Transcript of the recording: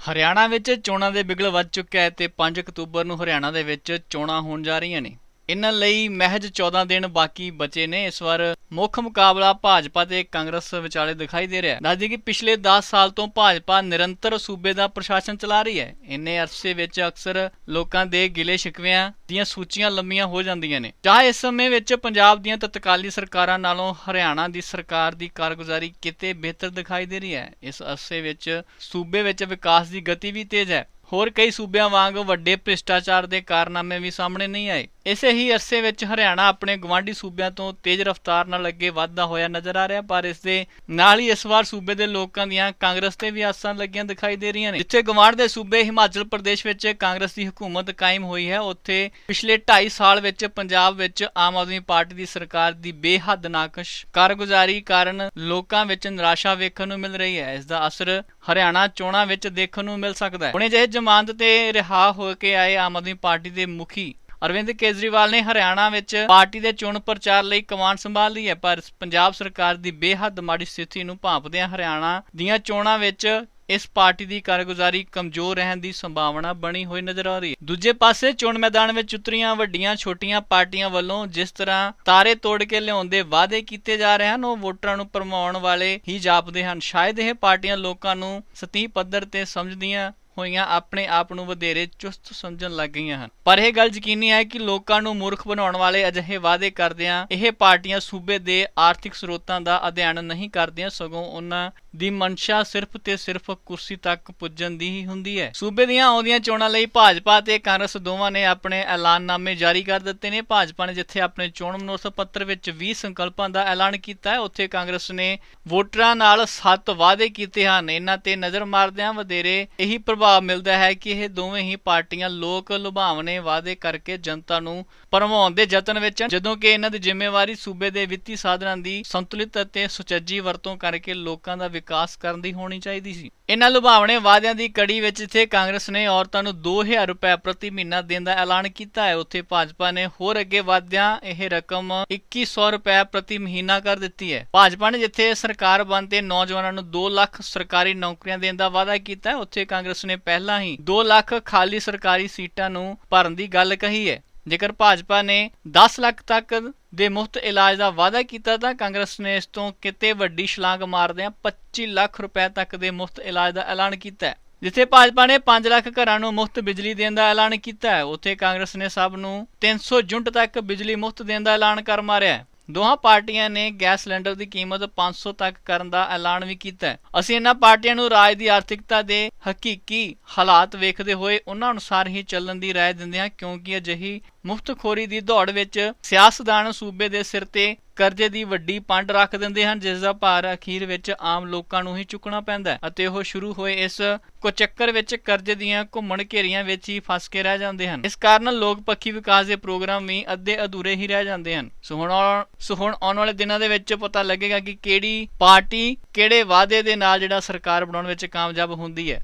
ਹਰਿਆਣਾ ਵਿੱਚ ਚੋਣਾਂ ਦੇ ਬਿਗਲ ਵੱਜ ਚੁੱਕਿਆ ਹੈ ਤੇ 5 ਅਕਤੂਬਰ ਨੂੰ ਹਰਿਆਣਾ ਦੇ ਵਿੱਚ ਚੋਣਾਂ ਹੋਣ ਜਾ ਰਹੀਆਂ ਨੇ। ਇਹਨਾਂ ਲਈ ਮਹਿਜ 14 ਦਿਨ ਬਾਕੀ ਬਚੇ ਨੇ। ਇਸ ਵਾਰ ਮੁੱਖ ਮੁਕਾਬਲਾ ਭਾਜਪਾ ਤੇ ਕਾਂਗਰਸ ਵਿਚਾਲੇ ਦਿਖਾਈ ਦੇ ਰਿਹਾ ਹੈ। ਦੱਸਦੀ ਕਿ ਪਿਛਲੇ 10 ਸਾਲ ਤੋਂ ਭਾਜਪਾ ਨਿਰੰਤਰ ਸੂਬੇ ਦਾ ਪ੍ਰਸ਼ਾਸਨ ਚਲਾ ਰਹੀ ਹੈ। ਇੰਨੇ ਅਰਸੇ ਵਿੱਚ ਅਕਸਰ ਲੋਕਾਂ ਦੇ ਗਿਲੇ ਸ਼ਿਕਵਿਆਂ ਦੀਆਂ ਸੂਚੀਆਂ ਲੰਮੀਆਂ ਹੋ ਜਾਂਦੀਆਂ ਨੇ। ਚਾਹੇ ਇਸ ਸਮੇਂ ਵਿੱਚ ਪੰਜਾਬ ਦੀਆਂ ਤਤਕਾਲੀ ਸਰਕਾਰਾਂ ਨਾਲੋਂ ਹਰਿਆਣਾ ਦੀ ਸਰਕਾਰ ਦੀ ਕਾਰਗੁਜ਼ਾਰੀ ਕਿਤੇ ਬਿਹਤਰ ਦਿਖਾਈ ਦੇ ਰਹੀ ਹੈ। ਇਸ ਅਰਸੇ ਵਿੱਚ ਸੂਬੇ ਵਿੱਚ ਵਿਕਾਸ ਦੀ ਗਤੀ ਵੀ ਤੇਜ਼ ਹੈ। ਹੋਰ ਕਈ ਸੂਬਿਆਂ ਵਾਂਗ ਵੱਡੇ ਭ੍ਰਿਸ਼ਟਾਚਾਰ ਦੇ ਕਾਰਨਾਮੇ ਵੀ ਸਾਹਮਣੇ ਨਹੀਂ ਆਏ। ਇਸੇ ਹੀ ਅਰਸੇ ਵਿੱਚ ਹਰਿਆਣਾ ਆਪਣੇ ਗਵਾਂਢੀ ਸੂਬਿਆਂ ਤੋਂ ਤੇਜ਼ ਰਫ਼ਤਾਰ ਨਾਲ ਅੱਗੇ ਵਧਦਾ ਹੋਇਆ ਨਜ਼ਰ ਆ ਰਿਹਾ, ਪਰ ਇਸ ਦੇ ਨਾਲ ਹੀ ਇਸ ਵਾਰ ਸੂਬੇ ਦੇ ਲੋਕਾਂ ਦੀਆਂ ਕਾਂਗਰਸ ਤੇ ਵੀ ਆਸਾਂ ਲੱਗੀਆਂ ਦਿਖਾਈ ਦੇ ਰਹੀਆਂ ਨੇ। ਜਿੱਥੇ ਗਵਾਂਢ ਦੇ ਸੂਬੇ ਹਿਮਾਚਲ ਪ੍ਰਦੇਸ਼ ਵਿੱਚ ਕਾਂਗਰਸ ਦੀ ਹਕੂਮਤ ਕਾਇਮ ਹੋਈ ਹੈ, ਉੱਥੇ ਪਿਛਲੇ 2.5 ਸਾਲ ਵਿੱਚ ਪੰਜਾਬ ਵਿੱਚ ਆਮ ਆਦਮੀ ਪਾਰਟੀ ਦੀ ਸਰਕਾਰ ਦੀ ਬੇਹੱਦ ਨਾਕਸ਼ ਕਾਰਗੁਜ਼ਾਰੀ ਕਾਰਨ ਲੋਕਾਂ ਵਿੱਚ ਨਿਰਾਸ਼ਾ ਵੇਖਣ ਨੂੰ ਮਿਲ ਰਹੀ ਹੈ। ਇਸ ਦਾ ਅਸਰ ਹਰਿਆਣਾ ਚੋਣਾਂ ਵਿੱਚ ਦੇਖਣ ਨੂੰ ਮਿਲ ਸਕਦਾ ਹੈ। ਹੁਣੇ ਜਿਹੇ ਜ਼ਮਾਨਤ ਤੇ ਰਿਹਾ ਹੋ ਕੇ ਆਏ ਆਮ ਆਦਮੀ ਪਾਰਟੀ ਦੇ ਮੁਖੀ। ਅਰਵਿੰਦ ਕੇਜਰੀਵਾਲ ਨੇ ਹਰਿਆਣਾ ਵਿੱਚ ਪਾਰਟੀ ਦੇ ਚੋਣ ਪ੍ਰਚਾਰ ਲਈ ਕਮਾਨ ਸੰਭਾਲ ਲਈ ਹੈ, ਪਰ ਪੰਜਾਬ ਸਰਕਾਰ ਦੀ ਬੇਹੱਦ ਮਾੜੀ ਸਥਿਤੀ ਨੂੰ ਭਾਂਪਦਿਆਂ ਹਰਿਆਣਾ ਦੀਆਂ ਚੋਣਾਂ ਵਿੱਚ ਇਸ ਪਾਰਟੀ ਦੀ ਕਾਰਗੁਜ਼ਾਰੀ ਕਮਜ਼ੋਰ ਰਹਿਣ ਦੀ ਸੰਭਾਵਨਾ ਬਣੀ ਹੋਈ ਨਜ਼ਰ ਆ ਰਹੀ ਹੈ। ਦੂਜੇ ਪਾਸੇ ਚੋਣ ਮੈਦਾਨ ਵਿੱਚ ਉਤਰੀਆਂ ਵੱਡੀਆਂ ਛੋਟੀਆਂ ਪਾਰਟੀਆਂ ਵੱਲੋਂ ਜਿਸ ਤਰ੍ਹਾਂ ਤਾਰੇ ਤੋੜ ਕੇ ਲਿਆਉਣ ਦੇ ਵਾਅਦੇ ਕੀਤੇ ਜਾ ਰਹੇ ਹਨ, ਉਹ ਵੋਟਰਾਂ ਨੂੰ ਭਰਮਾਉਣ ਵਾਲੇ ਹੀ ਜਾਪਦੇ ਹਨ। ਸ਼ਾਇਦ ਇਹ ਪਾਰਟੀਆਂ ਲੋਕਾਂ ਨੂੰ ਸਤੀਹ ਪੱਧਰ ਤੇ ਸਮਝਦੀਆਂ ਹੋਈਆਂ ਆਪਣੇ ਆਪ ਨੂੰ ਵਧੇਰੇ ਚੁਸਤ ਸਮਝਣ ਲੱਗ ਗਈਆਂ ਹਨ। ਪਰ ਇਹ ਗੱਲ ਯਕੀਨੀ ਹੈ ਕਿ ਲੋਕਾਂ ਨੂੰ ਮੂਰਖ ਬਣਾਉਣ ਵਾਲੇ ਅਜਿਹੇ ਵਾਅਦੇ ਕਰਦਿਆਂ ਇਹ ਪਾਰਟੀਆਂ ਸੂਬੇ ਦੇ ਆਰਥਿਕ ਸਰੋਤਾਂ ਦਾ ਅਧਿਐਨ ਨਹੀਂ ਕਰਦੀਆਂ, ਸਗੋਂ ਉਹਨਾਂ ਦੀ ਮਨਸ਼ਾ ਸਿਰਫ ਤੇ ਸਿਰਫ ਕੁਰਸੀ ਤੱਕ ਪੁੱਜਣ ਦੀ ਹੀ ਹੁੰਦੀ ਹੈ। ਸੂਬੇ ਦੀਆਂ ਆਉਂਦੀਆਂ ਚੋਣਾਂ ਲਈ ਭਾਜਪਾ ਤੇ ਕਾਂਗਰਸ ਦੋਵਾਂ ਨੇ ਆਪਣੇ ਐਲਾਨਨਾਮੇ ਜਾਰੀ ਕਰ ਦਿੱਤੇ ਨੇ। ਭਾਜਪਾ ਨੇ ਜਿੱਥੇ ਆਪਣੇ ਚੋਣ ਮਨੋਰਥ ਪੱਤਰ ਵਿੱਚ 20 ਸੰਕਲਪਾਂ ਦਾ ਐਲਾਨ ਕੀਤਾ ਹੈ, ਉੱਥੇ ਕਾਂਗਰਸ ਨੇ ਵੋਟਰਾਂ ਨਾਲ 7 ਵਾਅਦੇ ਕੀਤੇ ਹਨ। ਇਹਨਾਂ ਤੇ ਨਜ਼ਰ ਮਾਰਦਿਆਂ ਵਧੇਰੇ ਇਹੀ ਪ੍ਰਭਾਵ ਭਾਵ ਮਿਲਦਾ ਹੈ ਕਿ ਇਹ ਦੋਵੇਂ ਹੀ ਪਾਰਟੀਆਂ ਲੋਕ ਲੁਭਾਵਣੇ ਵਾਅਦੇ ਕਰਕੇ ਜਨਤਾ ਨੂੰ ਭਰਮਾਉਣ ਦੇ ਯਤਨ ਵਿੱਚ ਹਨ। ਜਦੋਂ ਕਿ ਇਹਨਾਂ ਦੀ ਜ਼ਿੰਮੇਵਾਰੀ ਸੂਬੇ ਦੇ ਵਿੱਤੀ ਸਾਧਨਾਂ ਦੀ ਸੰਤੁਲਿਤ ਅਤੇ ਸੁਚੱਜੀ ਵਰਤੋਂ ਕਰਕੇ ਲੋਕਾਂ ਦਾ ਵਿਕਾਸ ਕਰਨ ਦੀ ਹੋਣੀ ਚਾਹੀਦੀ ਸੀ। ਇਹਨਾਂ ਲੁਭਾਵਣੇ ਵਾਅਦਿਆਂ ਦੀ ਕੜੀ ਵਿੱਚ ਇੱਥੇ ਕਾਂਗਰਸ ਨੇ ਔਰਤਾਂ ਨੂੰ 2000 ਰੁਪਏ ਪ੍ਰਤੀ ਮਹੀਨਾ ਦੇਣ ਦਾ ਐਲਾਨ ਕੀਤਾ ਹੈ। ਉੱਥੇ ਭਾਜਪਾ ਨੇ ਹੋਰ ਅੱਗੇ ਵਧਦਿਆਂ ਇਹ ਰਕਮ 2100 ਰੁਪਏ ਪ੍ਰਤੀ ਮਹੀਨਾ ਕਰ ਦਿੱਤੀ ਹੈ। ਭਾਜਪਾ ਨੇ ਜਿੱਥੇ ਸਰਕਾਰ ਬਣ ਤੇ ਨੌਜਵਾਨਾਂ ਨੂੰ 2 ਲੱਖ ਸਰਕਾਰੀ ਨੌਕਰੀਆਂ ਦੇਣ ਦਾ ਵਾਅਦਾ ਕੀਤਾ ਹੈ ਉੱਥੇ ਕਾਂਗਰਸ ਨੇ ਪਹਿਲਾਂ ਹੀ 2 ਲੱਖ ਖਾਲੀ ਸਰਕਾਰੀ ਸੀਟਾਂ ਨੂੰ ਭਰਨ ਦੀ ਗੱਲ ਕਹੀ ਹੈ। ਜੇਕਰ ਭਾਜਪਾ ਨੇ 10 ਲੱਖ ਤੱਕ ਦੇ ਮੁਫਤ ਇਲਾਜ ਦਾ ਵਾਅਦਾ ਕੀਤਾ ਤਾਂ ਕਾਂਗਰਸ ਨੇ ਇਸ ਤੋਂ ਕਿਤੇ ਵੱਡੀ ਛਲਾਂਗ ਮਾਰਦਿਆਂ 25 ਲੱਖ ਰੁਪਏ ਤੱਕ ਦੇ ਮੁਫਤ ਇਲਾਜ ਦਾ ਐਲਾਨ ਕੀਤਾ ਜਿੱਥੇ ਭਾਜਪਾ ਨੇ 5 ਲੱਖ ਘਰਾਂ ਨੂੰ ਮੁਫਤ ਬਿਜਲੀ ਦੇਣ ਦਾ ਐਲਾਨ ਕੀਤਾ ਹੈ। ਉੱਥੇ ਕਾਂਗਰਸ ਨੇ ਸਭ ਨੂੰ 300 ਯੂਨਿਟ ਤੱਕ ਬਿਜਲੀ ਮੁਫਤ ਦੇਣ ਦਾ ਐਲਾਨ ਕਰ ਮਾਰਿਆ ਹੈ। ਦੋਹਾਂ ਪਾਰਟੀਆਂ ਨੇ ਗੈਸ ਸਿਲੰਡਰ ਦੀ ਕੀਮਤ 500 ਤੱਕ ਕਰਨ ਦਾ ਐਲਾਨ ਵੀ ਕੀਤਾ ਅਸੀਂ ਇਹਨਾਂ ਪਾਰਟੀਆਂ ਨੂੰ ਰਾਜ ਦੀ ਆਰਥਿਕਤਾ ਦੇ ਹਕੀਕੀ ਹਾਲਾਤ ਵੇਖਦੇ ਹੋਏ ਉਹਨਾਂ ਅਨੁਸਾਰ ਹੀ ਚੱਲਣ ਦੀ ਰਾਏ ਦਿੰਦੇ ਹਾਂ, ਕਿਉਂਕਿ ਅਜਿਹੀ ਮੁਫਤਖੋਰੀ ਦੀ ਦੌੜ ਵਿੱਚ ਸਿਆਸਤਦਾਨ ਸੂਬੇ ਦੇ ਸਿਰ ਤੇ ਕਰਜ਼ੇ ਦੀ ਵੱਡੀ ਪੰਡ ਰੱਖ ਦਿੰਦੇ ਹਨ, ਜਿਸ ਦਾ ਭਾਰ ਅਖੀਰ ਵਿੱਚ ਆਮ ਲੋਕਾਂ ਨੂੰ ਹੀ ਚੁੱਕਣਾ ਪੈਂਦਾ ਹੈ ਅਤੇ ਉਹ ਸ਼ੁਰੂ ਹੋਏ ਇਸ ਕੁਚੱਕਰ ਵਿੱਚ ਕਰਜ਼ੇ ਦੀਆਂ ਘੁੰਮਣ ਘੇਰੀਆਂ ਵਿੱਚ ਹੀ ਫਸ ਕੇ ਰਹਿ ਜਾਂਦੇ ਹਨ। ਇਸ ਕਾਰਨ ਲੋਕ ਪੱਖੀ ਵਿਕਾਸ ਦੇ ਪ੍ਰੋਗਰਾਮ ਵੀ ਅੱਧੇ ਅਧੂਰੇ ਹੀ ਰਹਿ ਜਾਂਦੇ ਹਨ। ਸੋ ਹੁਣ ਸੋ ਹੁਣ ਆਉਣ ਵਾਲੇ ਦਿਨਾਂ ਦੇ ਵਿੱਚ ਪਤਾ ਲੱਗੇਗਾ ਕਿ ਕਿਹੜੀ ਪਾਰਟੀ ਕਿਹੜੇ ਵਾਅਦੇ ਦੇ ਨਾਲ ਜਿਹੜਾ ਸਰਕਾਰ ਬਣਾਉਣ ਵਿੱਚ ਕਾਮਯਾਬ ਹੁੰਦੀ ਹੈ।